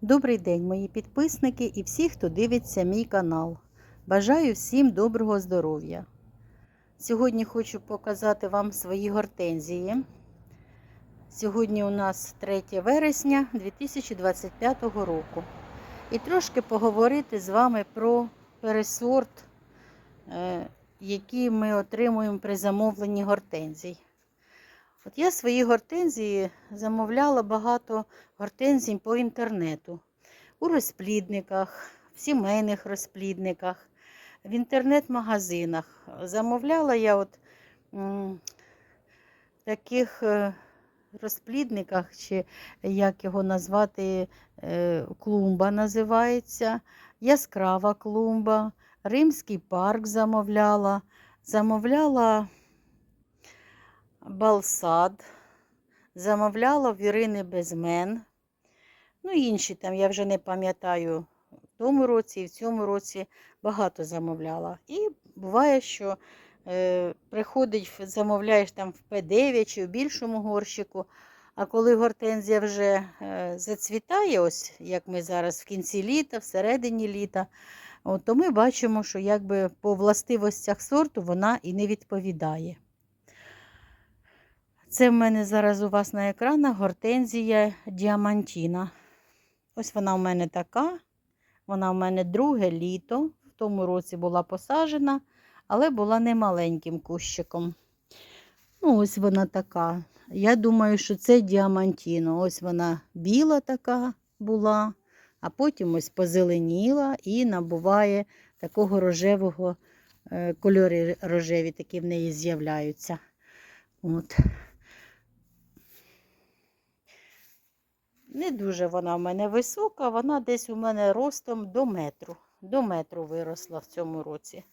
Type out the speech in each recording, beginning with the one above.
Добрий день, мої підписники і всі, хто дивиться мій канал. Бажаю всім доброго здоров'я. Сьогодні хочу показати вам свої гортензії. Сьогодні у нас 3 вересня 2025 року. І трошки поговорити з вами про пересорт, е, який ми отримуємо при замовленні гортензій. От я свої гортензії замовляла багато гортензій по інтернету. У розплідниках, в сімейних розплідниках, в інтернет-магазинах. Замовляла я от м, таких е, розплідниках, чи як його назвати, е, клумба називається, яскрава клумба, Римський парк замовляла, замовляла Балсад, замовляла в Ірини Безмен. Ну, інші там, я вже не пам'ятаю, в тому році і в цьому році багато замовляла. І буває, що е, приходить, замовляєш там в П9 чи в більшому горщику, а коли гортензія вже е, зацвітає, ось як ми зараз в кінці літа, всередині літа, от, то ми бачимо, що якби по властивостях сорту вона і не відповідає. Це в мене зараз у вас на екранах гортензія діамантіна. Ось вона у мене така. Вона у мене друге літо. В тому році була посаджена, але була не маленьким кущиком. Ну, ось вона така. Я думаю, що це діамантіно. Ось вона біла така була, а потім ось позеленіла і набуває такого рожевого е, кольори рожеві, такі в неї з'являються. От. Не дуже вона в мене висока, вона десь у мене ростом до метру. До метру виросла в цьому році.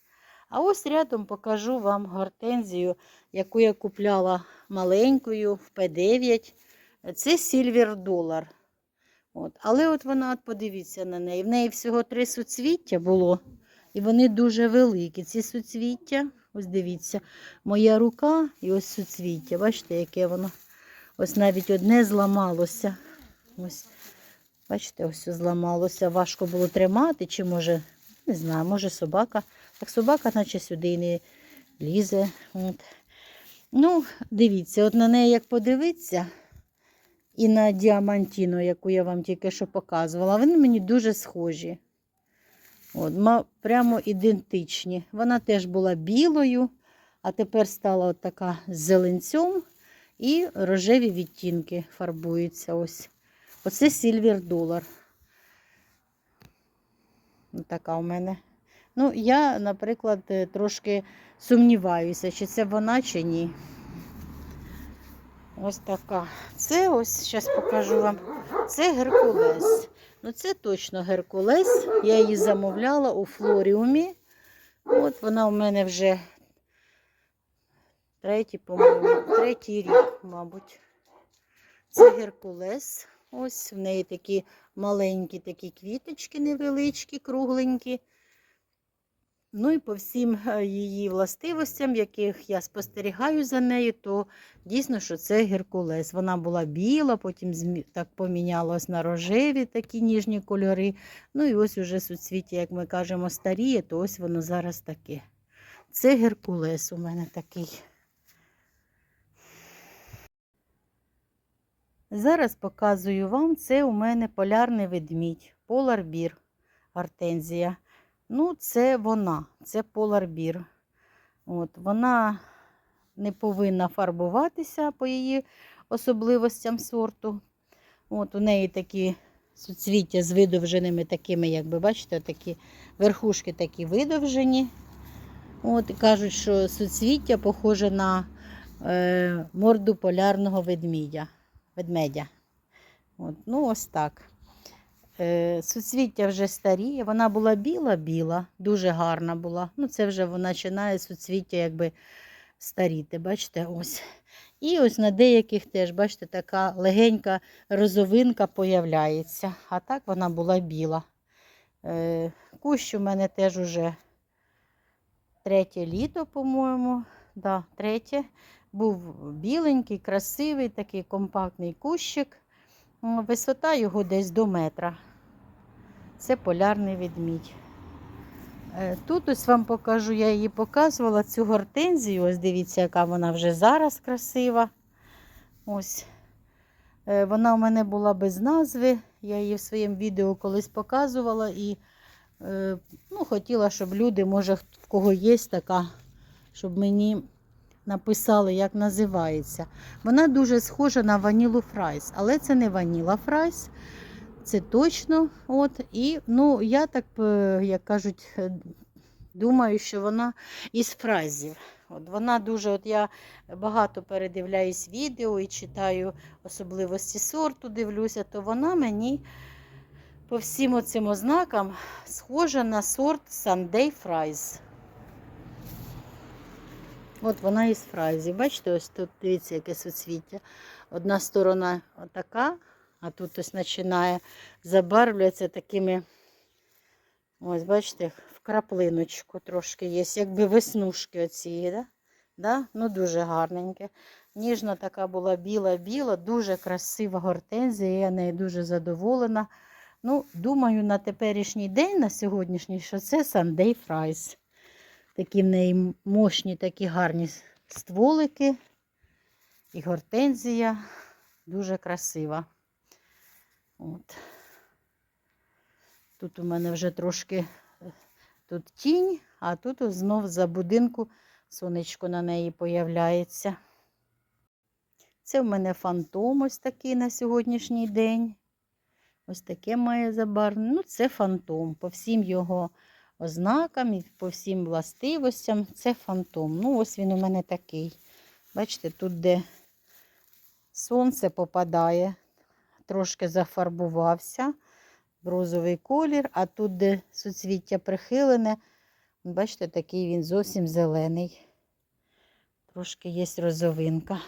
А ось рядом покажу вам гортензію, яку я купляла маленькою в П9. Це Сільвер Долар. От. Але от вона, от подивіться на неї. В неї всього три суцвіття було. І вони дуже великі. Ці суцвіття, ось дивіться, моя рука і ось суцвіття. Бачите, яке воно? Ось навіть одне зламалося. Ось, бачите, ось зламалося. Важко було тримати, чи може, не знаю, може собака. Так собака, наче сюди і не лізе. От. Ну, дивіться, от на неї як подивитися, і на діамантіну, яку я вам тільки що показувала, вони мені дуже схожі. От, Прямо ідентичні. Вона теж була білою, а тепер стала от така з зеленцем і рожеві відтінки фарбуються. ось. Оце Сільвер Долар. Така у мене. Ну, я, наприклад, е, трошки сумніваюся, чи це вона, чи ні. Ось така. Це ось, зараз покажу вам. Це Геркулес. Ну, це точно Геркулес. Я її замовляла у Флоріумі. От вона у мене вже третій, по-моєму, третій рік, мабуть. Це Геркулес. Ось в неї такі маленькі такі квіточки невеличкі, кругленькі. Ну і по всім е, її властивостям, яких я спостерігаю за нею, то дійсно, що це Геркулес. Вона була біла, потім так помінялась на рожеві такі ніжні кольори. Ну і ось уже суцвіття, як ми кажемо, старіє, то ось воно зараз таке. Це Геркулес у мене такий. Зараз показую вам, це у мене полярний ведмідь, поларбір, гортензія. Ну, це вона, це поларбір. От, вона не повинна фарбуватися по її особливостям сорту. От, у неї такі суцвіття з видовженими такими, як ви бачите, такі верхушки такі видовжені. От, кажуть, що суцвіття похоже на е, морду полярного ведмідя ведмедя. От, ну, ось так. Е, суцвіття вже старіє. Вона була біла-біла, дуже гарна була. Ну, це вже вона починає суцвіття якби старіти. Бачите, ось. І ось на деяких теж, бачите, така легенька розовинка появляється. А так вона була біла. Е, кущ у мене теж уже третє літо, по-моєму. Да, третє. Був біленький, красивий, такий компактний кущик. Висота його десь до метра. Це полярний ведмідь. Е, Тут ось вам покажу, я її показувала, цю гортензію. Ось дивіться, яка вона вже зараз красива. Ось. Е, Вона у мене була без назви. Я її в своєму відео колись показувала і е, ну, хотіла, щоб люди, може, в кого є така, щоб мені написали, як називається. Вона дуже схожа на ванілу фрайс, але це не ваніла фрайс. Це точно. От. І ну, я так, е, як кажуть, е, думаю, що вона із фразів. От вона дуже, от я багато передивляюсь відео і читаю особливості сорту, дивлюся, то вона мені по всім оцим ознакам схожа на сорт Sunday Fries. От вона із фразі. Бачите, ось тут дивіться, яке суцвіття. Одна сторона отака, а тут ось починає забарвлюється такими, ось бачите, в краплиночку трошки є, якби веснушки оці, да? Да? Ну дуже гарненьке. Ніжна така була біла-біла, дуже красива гортензія, я нею дуже задоволена. Ну, думаю, на теперішній день, на сьогоднішній, що це Sunday Fries. Такі в неї мощні, такі гарні стволики. І гортензія дуже красива. От. Тут у мене вже трошки е, тут тінь, а тут знов за будинку сонечко на неї появляється. Це в мене фантом ось такий на сьогоднішній день. Ось таке має забарвлення. Ну, це фантом. По всім його ознакам і по всім властивостям це фантом. Ну, ось він у мене такий. Бачите, тут, де сонце попадає, трошки зафарбувався розовий колір, а тут, де суцвіття прихилене, бачите, такий він зовсім зелений. Трошки є розовинка.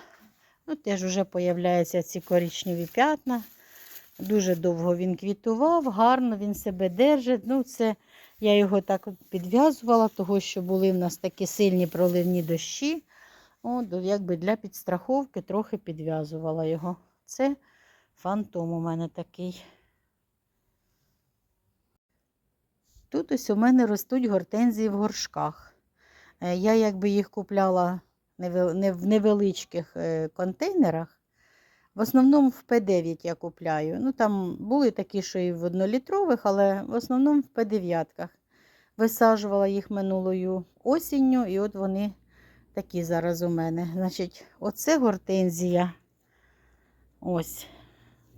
Ну, теж вже появляються ці коричневі п'ятна. Дуже довго він квітував, гарно він себе держить. Ну, це я його так підв'язувала, того що були в нас такі сильні проливні дощі. От, якби для підстраховки трохи підв'язувала його. Це фантом у мене такий. Тут ось у мене ростуть гортензії в горшках. Е, Я якби їх купляла в невеличких е, контейнерах. В основному в П9 я купляю. Ну, там були такі, що і в однолітрових, але в основному в П9. Висаджувала їх минулою осінню, і от вони такі зараз у мене. Значить, оце гортензія. Ось.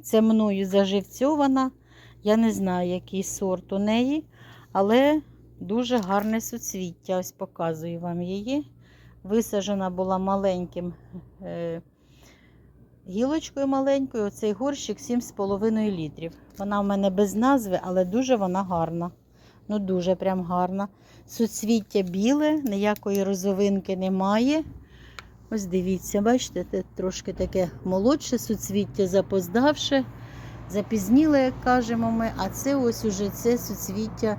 Це мною заживцьована. Я не знаю, який сорт у неї, але дуже гарне суцвіття. Ось показую вам її. Висаджена була маленьким. Е гілочкою маленькою. Оцей горщик 7,5 літрів. Вона в мене без назви, але дуже вона гарна. Ну, дуже прям гарна. Суцвіття біле, ніякої розовинки немає. Ось дивіться, бачите, це трошки таке молодше суцвіття, запоздавше, запізніле, як кажемо ми. А це ось уже це суцвіття.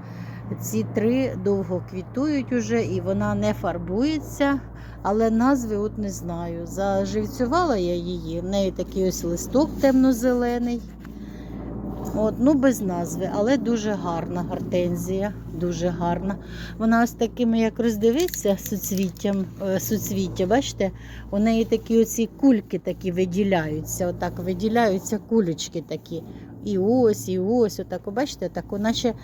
Ці три довго квітують уже і вона не фарбується. Але назви от не знаю. Заживцювала я її. В неї такий ось листок темно-зелений. От, ну без назви, але дуже гарна гортензія, дуже гарна. Вона ось такими, як роздивиться суцвіттям, е, суцвіття, бачите, у неї такі оці кульки такі виділяються. Отак виділяються кулечки такі. І ось, і ось, отак, бачите, так, наче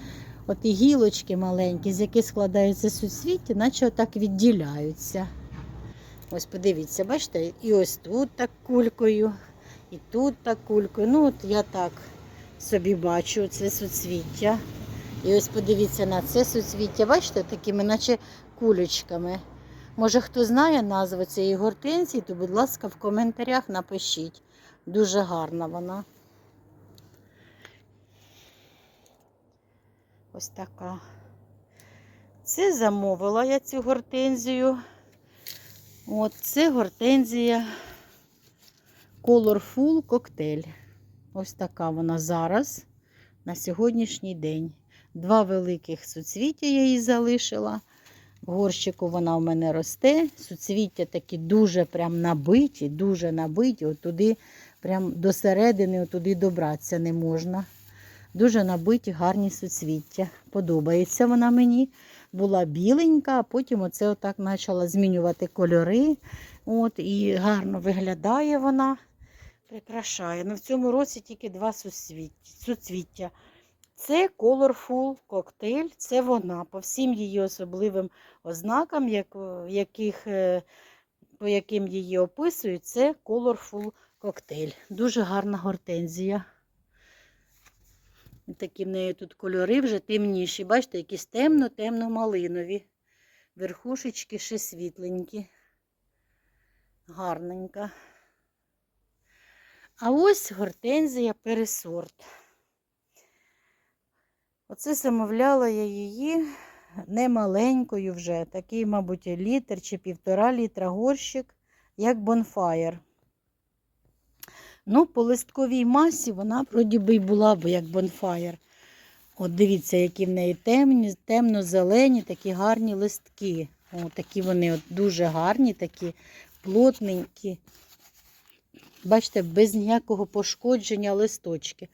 от і гілочки маленькі, з яких складаються суцвіття, наче отак відділяються. Ось подивіться, бачите, і ось тут так кулькою, і тут так кулькою. Ну, от я так собі бачу це суцвіття. І ось подивіться на це суцвіття, бачите, такими, наче кулечками. Може, хто знає назву цієї гортензії, то, будь ласка, в коментарях напишіть. Дуже гарна вона. Ось така. Це замовила я цю гортензію. От це гортензія Colorful коктейль. Ось така вона зараз на сьогоднішній день. Два великих суцвіття я її залишила. В горщику вона у мене росте. Суцвіття такі дуже прям набиті, дуже набиті. От туди, прям до середини, туди добратися не можна. Дуже набиті гарні суцвіття. Подобається вона мені. Була біленька, а потім оце отак почала змінювати кольори. От, і гарно виглядає вона, прикрашає. Ну, в цьому році тільки два суцвіття. Це Colorful коктейль, це вона. По всім її особливим ознакам, як, яких, е, по яким її описують, це Colorful коктейль. Дуже гарна гортензія. Такі в неї тут кольори вже темніші. Бачите, якісь темно-темно-малинові. Верхушечки ще світленькі. Гарненька. А ось гортензія пересорт. Оце замовляла я її не маленькою вже, такий, мабуть, літр чи півтора літра горщик, як бонфаєр. Ну, по листковій масі вона вроді би й була б як бонфаєр. От дивіться, які в неї темні, темно-зелені, такі гарні листки. О, такі вони от дуже гарні, такі плотненькі. Бачите, без ніякого пошкодження листочки.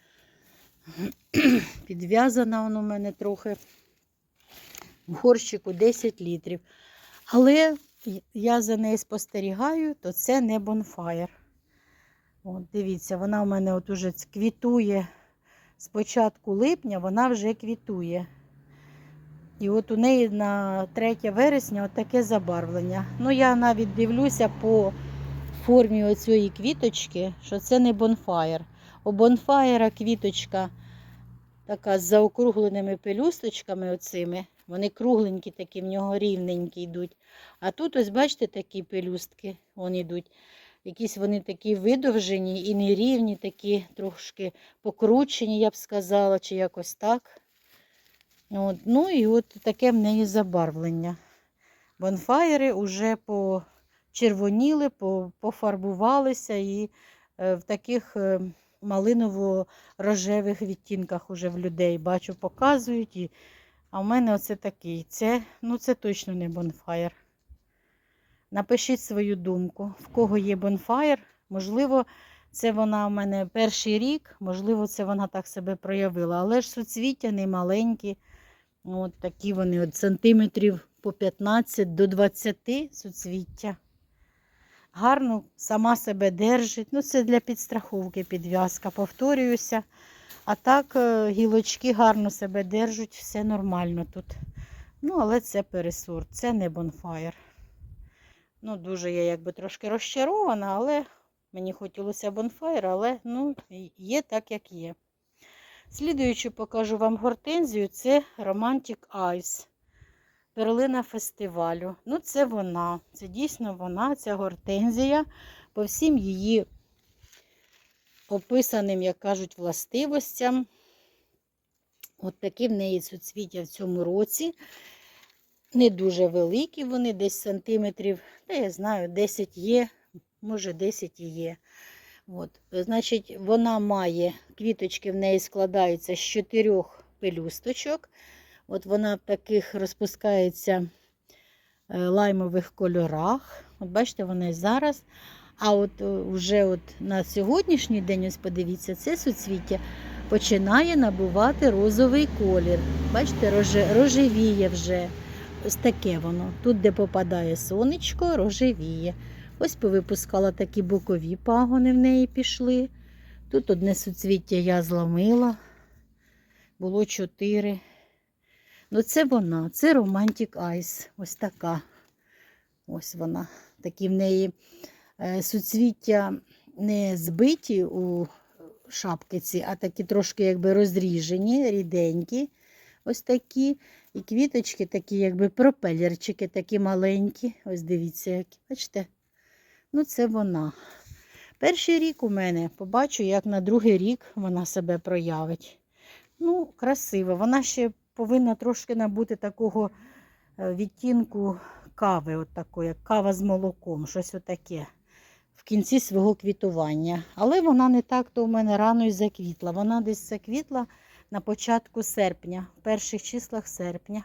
Підв'язана воно у мене трохи в горщику 10 літрів. Але я за нею спостерігаю, то це не бонфаєр. От, дивіться, вона у мене от уже квітує з початку липня, вона вже квітує. І от у неї на 3 вересня от таке забарвлення. Ну, я навіть дивлюся по формі оцієї квіточки, що це не бонфаєр. У бонфаєра квіточка така з заокругленими пелюсточками оцими. Вони кругленькі, такі, в нього рівненькі йдуть. А тут, ось, бачите, такі пелюстки вони йдуть. Якісь вони такі видовжені і нерівні, такі трошки покручені, я б сказала, чи якось так. От. Ну і от таке в неї забарвлення. Бонфаєри вже почервоніли, пофарбувалися і е, в таких е, малиново-рожевих відтінках уже в людей бачу, показують. І... А в мене оце такий. Це, ну, це точно не бонфаєр. Напишіть свою думку, в кого є бонфаєр. Можливо, це вона у мене перший рік, можливо, це вона так себе проявила. Але ж суцвіття не маленькі. От такі вони от сантиметрів по 15 до 20 суцвіття. Гарно сама себе держить. Ну, це для підстраховки підв'язка, повторююся. А так е, гілочки гарно себе держать, все нормально тут. Ну, але це пересорт, це не бонфаєр. Ну, дуже я якби трошки розчарована, але мені хотілося бонфаєр, але ну, є так, як є. Слідуючи покажу вам гортензію, це Romantic Eyes. Перлина фестивалю. Ну, це вона. Це дійсно вона, ця гортензія. По всім її описаним, як кажуть, властивостям. От такі в неї суцвіття в цьому році. Не дуже великі вони, десь сантиметрів, та я знаю, 10 є, може 10 і є. От. Значить, вона має, квіточки в неї складаються з чотирьох пелюсточок. От вона в таких розпускається е, лаймових кольорах. От бачите, вона і зараз. А от е, вже от на сьогоднішній день, ось подивіться, це суцвіття починає набувати розовий колір. Бачите, рожевіє вже. Ось таке воно. Тут, де попадає сонечко, рожевіє. Ось повипускала такі бокові пагони в неї пішли. Тут одне суцвіття я зламила. Було чотири. Ну, це вона, це Romantic Eyes. Ось така. Ось вона. Такі в неї е, суцвіття не збиті у шапкиці, а такі трошки якби розріжені, ріденькі. Ось такі. І квіточки такі, якби пропелерчики, такі маленькі. Ось дивіться, які. Бачите? Ну, це вона. Перший рік у мене побачу, як на другий рік вона себе проявить. Ну, красиво. Вона ще повинна трошки набути такого е, відтінку кави, от такої, як кава з молоком, щось отаке в кінці свого квітування. Але вона не так то у мене рано і заквітла. Вона десь заквітла на початку серпня, в перших числах серпня.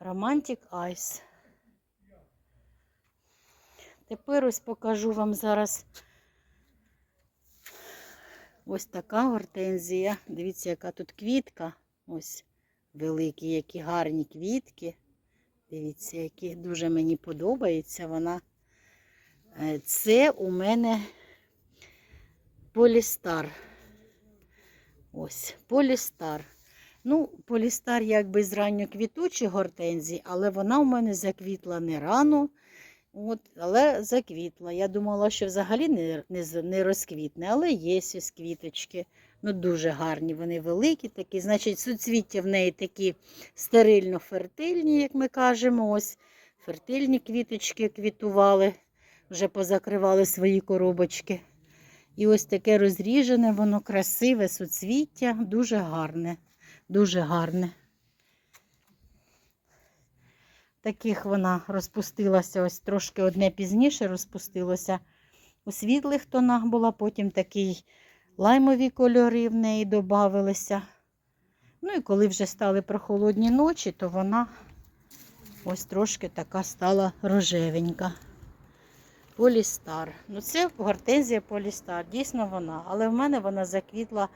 Romantic Eyes. Тепер ось покажу вам зараз Ось така гортензія. Дивіться, яка тут квітка. Ось великі, які гарні квітки. Дивіться, які дуже мені подобається вона. Е, Це у мене полістар. Ось, полістар. Ну, полістар якби з ранньоквітучі гортензії, але вона у мене заквітла не рано. От, але заквітла. Я думала, що взагалі не, не, не розквітне, але є ось квіточки. Ну, дуже гарні, вони великі такі. Значить, суцвіття в неї такі стерильно-фертильні, як ми кажемо. Ось фертильні квіточки квітували, вже позакривали свої коробочки. І ось таке розріжене, воно красиве суцвіття, дуже гарне, дуже гарне. Таких вона розпустилася, ось трошки одне пізніше розпустилося. У світлих тонах була, потім такий лаймові кольори в неї додавалися. Ну і коли вже стали прохолодні ночі, то вона ось трошки така стала рожевенька. Полістар. Ну, це гортензія Полістар, дійсно вона. Але в мене вона заквітла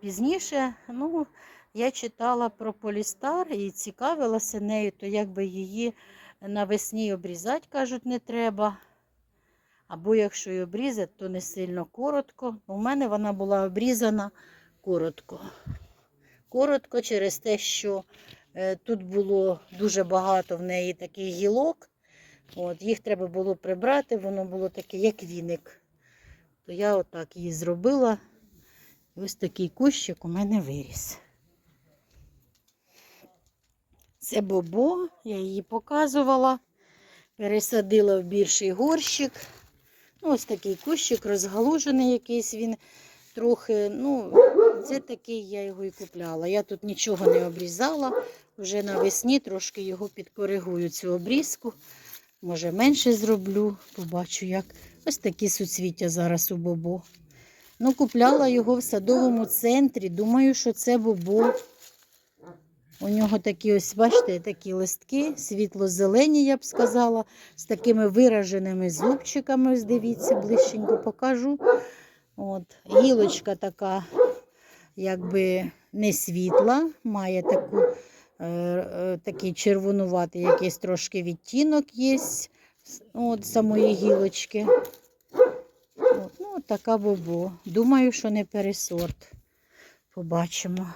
пізніше. Ну, я читала про Полістар і цікавилася нею, то якби її навесні обрізати, кажуть, не треба. Або якщо її обрізати, то не сильно коротко. У мене вона була обрізана коротко. Коротко через те, що е, тут було дуже багато в неї таких гілок. От, їх треба було прибрати, воно було таке, як віник. То я отак її зробила. І ось такий кущик у мене виріс. Це бобо, я її показувала. Пересадила в більший горщик. Ну, ось такий кущик розгалужений якийсь він трохи. Ну, це такий я його і купляла. Я тут нічого не обрізала. Вже навесні трошки його підкоригую цю обрізку. Може, менше зроблю, побачу як. Ось такі суцвіття зараз у бобо. Ну, купляла його в садовому центрі. Думаю, що це бобо. У нього такі ось, бачите, такі листки, світло-зелені, я б сказала, з такими вираженими зубчиками. Ось дивіться, ближченько покажу. От. Гілочка така, якби не світла, має таку, такий червонуватий якийсь трошки відтінок є от, самої гілочки. От, ну, така бобо. Думаю, що не пересорт. Побачимо.